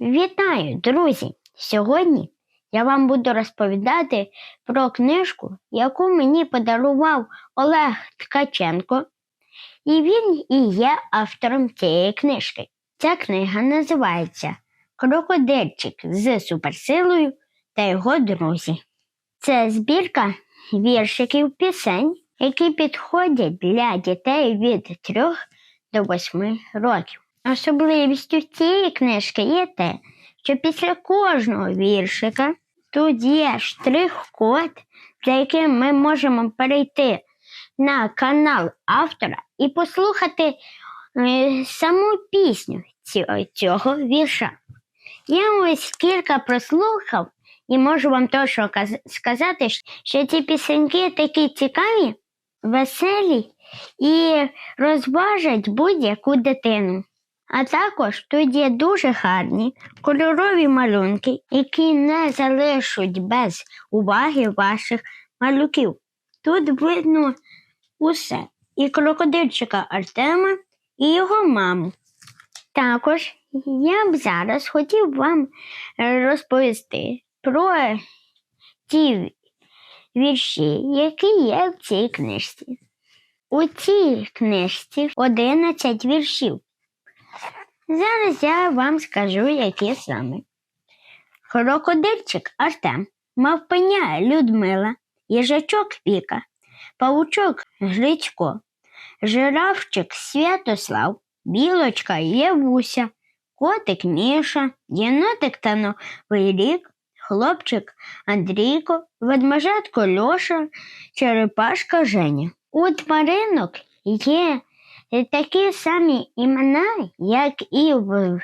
Вітаю, друзі! Сьогодні я вам буду розповідати про книжку, яку мені подарував Олег Ткаченко, і він і є автором цієї книжки. Ця книга називається Крокодильчик з суперсилою та його друзі. Це збірка віршиків пісень, які підходять для дітей від 3 до 8 років. Особливістю цієї книжки є те, що після кожного віршика тут є штрих-код, за яким ми можемо перейти на канал автора і послухати е, саму пісню цього, вірша. Я ось кілька прослухав і можу вам точно сказати, що ці пісеньки такі цікаві, веселі і розважать будь-яку дитину. А також тут є дуже гарні кольорові малюнки, які не залишать без уваги ваших малюків. Тут видно усе і крокодильчика Артема, і його маму. Також я б зараз хотів вам розповісти про ті вірші, які є в цій книжці. У цій книжці 11 віршів. Зараз я вам скажу, які саме. Крокодильчик Артем, мавпеня Людмила, їжачок Віка, павучок Грицько, жирафчик Святослав, білочка Євуся, котик Міша, єнотик та Новий рік, хлопчик Андрійко, ведмежатко Льоша, черепашка Женя. У тваринок є такі самі імена, як і в,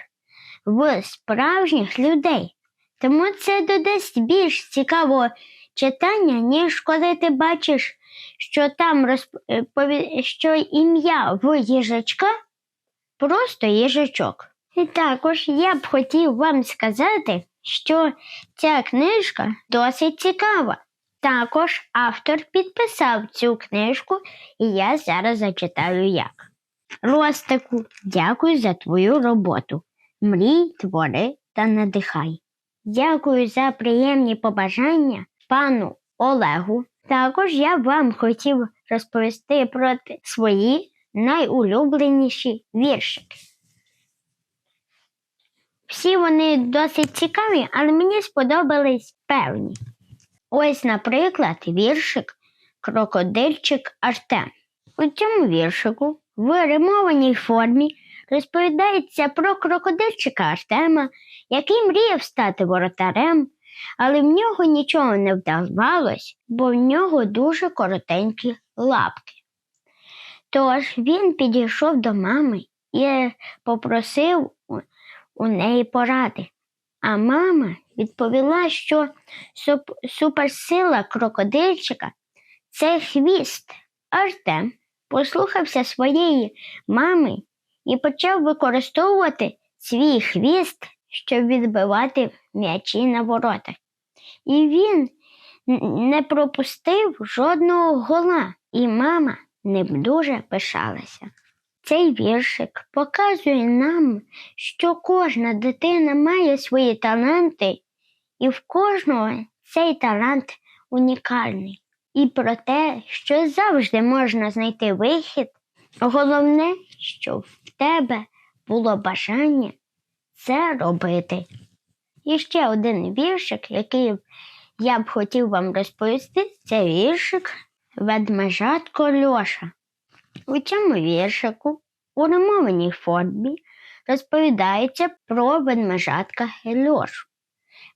в справжніх людей. Тому це додасть більш цікавого читання, ніж коли ти бачиш, що там розпові... що ім'я в їжачка просто їжачок. І також я б хотів вам сказати, що ця книжка досить цікава. Також автор підписав цю книжку, і я зараз зачитаю як. Ростику, дякую за твою роботу. Мрій, твори та надихай. Дякую за приємні побажання пану Олегу. Також я вам хотів розповісти про свої найулюбленіші віршики. Всі вони досить цікаві, але мені сподобались певні. Ось, наприклад, віршик Крокодильчик Артем. У цьому віршику в римованій формі розповідається про крокодильчика Артема, який мріяв стати воротарем, але в нього нічого не вдавалось, бо в нього дуже коротенькі лапки. Тож він підійшов до мами і попросив у- неї поради. А мама відповіла, що суп- суперсила крокодильчика це хвіст. Артем послухався своєї мами і почав використовувати свій хвіст, щоб відбивати м'ячі на воротах. І він не пропустив жодного гола, і мама ним дуже пишалася. Цей віршик показує нам, що кожна дитина має свої таланти, і в кожного цей талант унікальний. І про те, що завжди можна знайти вихід, головне, щоб в тебе було бажання це робити. І ще один віршик, який я б хотів вам розповісти, це віршик Ведмежатко Льоша. У цьому віршику у римованій формі розповідається про ведмежатка Льошу.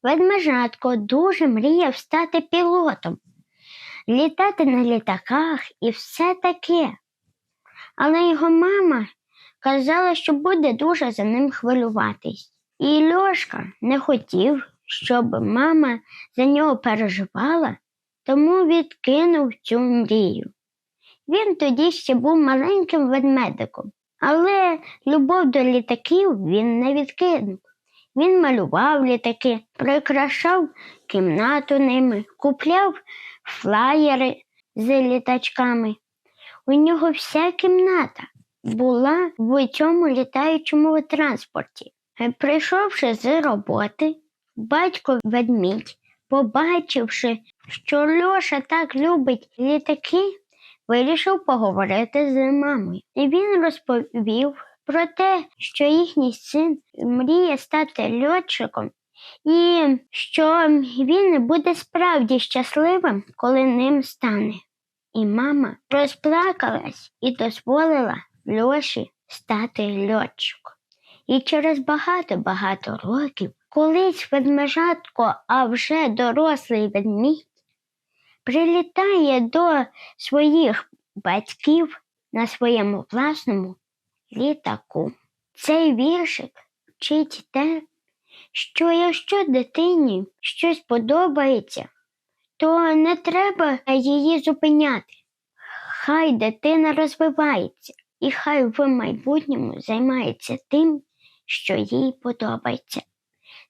Ведмежатко дуже мріяв стати пілотом, літати на літаках і все таке. Але його мама казала, що буде дуже за ним хвилюватись. І Льошка не хотів, щоб мама за нього переживала, тому відкинув цю мрію. Він тоді ще був маленьким ведмедиком, але любов до літаків він не відкинув. Він малював літаки, прикрашав кімнату ними, купляв флаєри з літачками. У нього вся кімната була в цьому літаючому транспорті. Е, Прийшовши з роботи, батько ведмідь, побачивши, що Льоша так любить літаки, вирішив поговорити з мамою. І він розповів про те, що їхній син мріє стати льотчиком, і що він буде справді щасливим, коли ним стане. І мама розплакалась і дозволила Льоші стати льотчиком. І через багато-багато років колись ведмежатко, а вже дорослий ведмідь, прилітає до своїх батьків на своєму власному літаку. Цей віршик вчить те, що якщо дитині щось подобається, то не треба її зупиняти. Хай дитина розвивається, і хай в майбутньому займається тим, що їй подобається.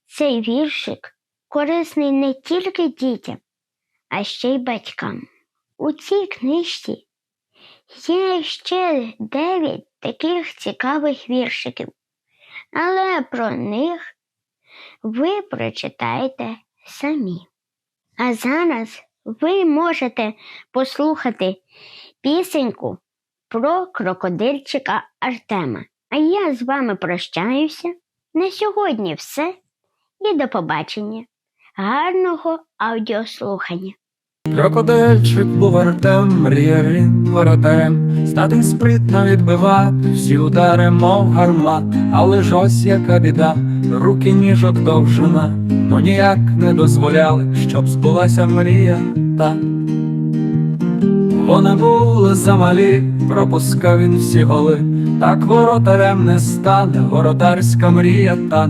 Цей віршик корисний не тільки дітям, а ще й батькам. У цій книжці є ще дев'ять таких цікавих віршиків, але про них ви прочитаєте самі. А зараз ви можете послухати пісеньку про крокодильчика Артема. А я з вами прощаюся. На сьогодні все і до побачення. Гарного аудіослухання. Крокодильчик був Артем, мріяв він воротарем, стати спритно відбивати всі удари, мов гармат, але ж ось яка біда, руки ніжок довжина, ну ніяк не дозволяли, щоб збулася мрія та. Вони були замалі, пропускав він всі голи, так воротарем не стане, воротарська мрія та